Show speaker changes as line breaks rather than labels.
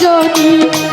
জনী